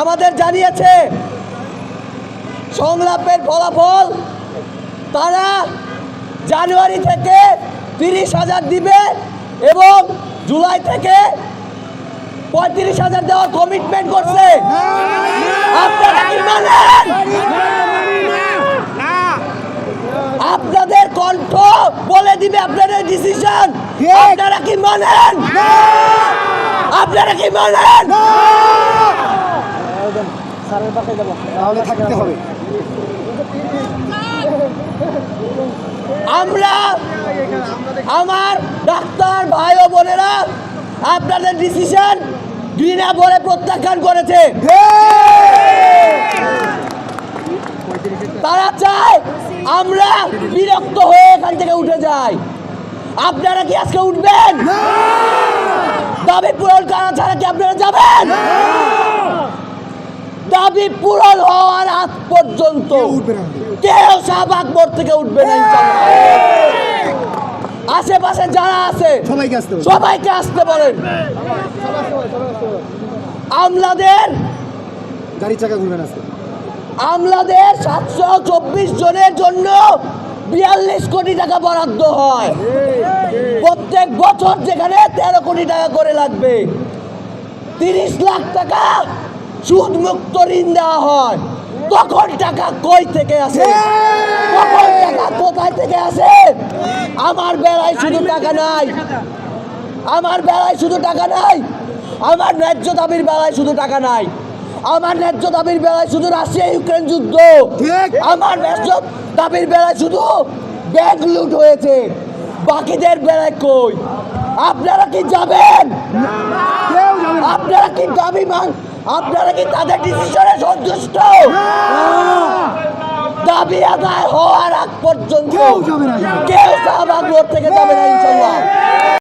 আমাদের জানিয়েছে সংলাপের ফলাফল তারা জানুয়ারি থেকে তিরিশ হাজার দিবে এবং জুলাই থেকে পঁয়ত্রিশ হাজার দেওয়ার কমিটমেন্ট করছে। আপনারা কি মানেন? আপনাদের কণ্ঠ বলে দিবে আপনাদের ডিসিশন আপনারা কি মানেন? আপনারা কি মানেন? তাহলে থাকতে হবে। আমরা আমার ডাক্তার ভাই ও বোনেরা আপনাদের ডিসিশন ঘৃণা বলে প্রত্যাখ্যান করেছে। তারা চায় আমরা বিরক্ত হয়ে এখান থেকে উঠে যাই। আপনারা কি আজকে উঠবেন? দাবি পূরণ করা ছাড়া কি আপনারা যাবেন? দাবি পূরণ হওয়ার আগ পর্যন্ত কেউ শাহবাগ মোড় থেকে উঠবে না আশেপাশে যারা আছে সবাইকে আসতে বলেন। আমলাদের গাড়ি চাকা ঘুরবে না আজকে। আমলাদের সাতশো চব্বিশ জনের জন্য বিয়াল্লিশ কোটি টাকা বরাদ্দ হয়। প্রত্যেক বছর যেখানে তেরো কোটি টাকা করে লাগবে। তিরিশ লাখ টাকা সুদ মুক্ত ঋণ দেওয়া হয়। তখন টাকা কই থেকে আসে? তখন টাকা কোথায় থেকে আসে? আমার বেলায় শুধু টাকা নাই। আমার বেলায় শুধু টাকা নাই। আমার ন্যায্য দাবির বেলায় শুধু টাকা নাই। আমার ন্যায্য দাবির বেলায় শুধু রাশিয়া ইউক্রেন যুদ্ধ আমার ন্যায্য দাবির বেলায় শুধু ব্যাগ লুট হয়েছে। বাকিদের বেলায় কই? আপনারা কি যাবেন? আপনারা কি দাবি মান আপনারা কি তাদের ডিসিশনে সন্তুষ্ট? দাবি আদায় হওয়ার আগ পর্যন্ত কেউ শাহবাগ থেকে যাবে না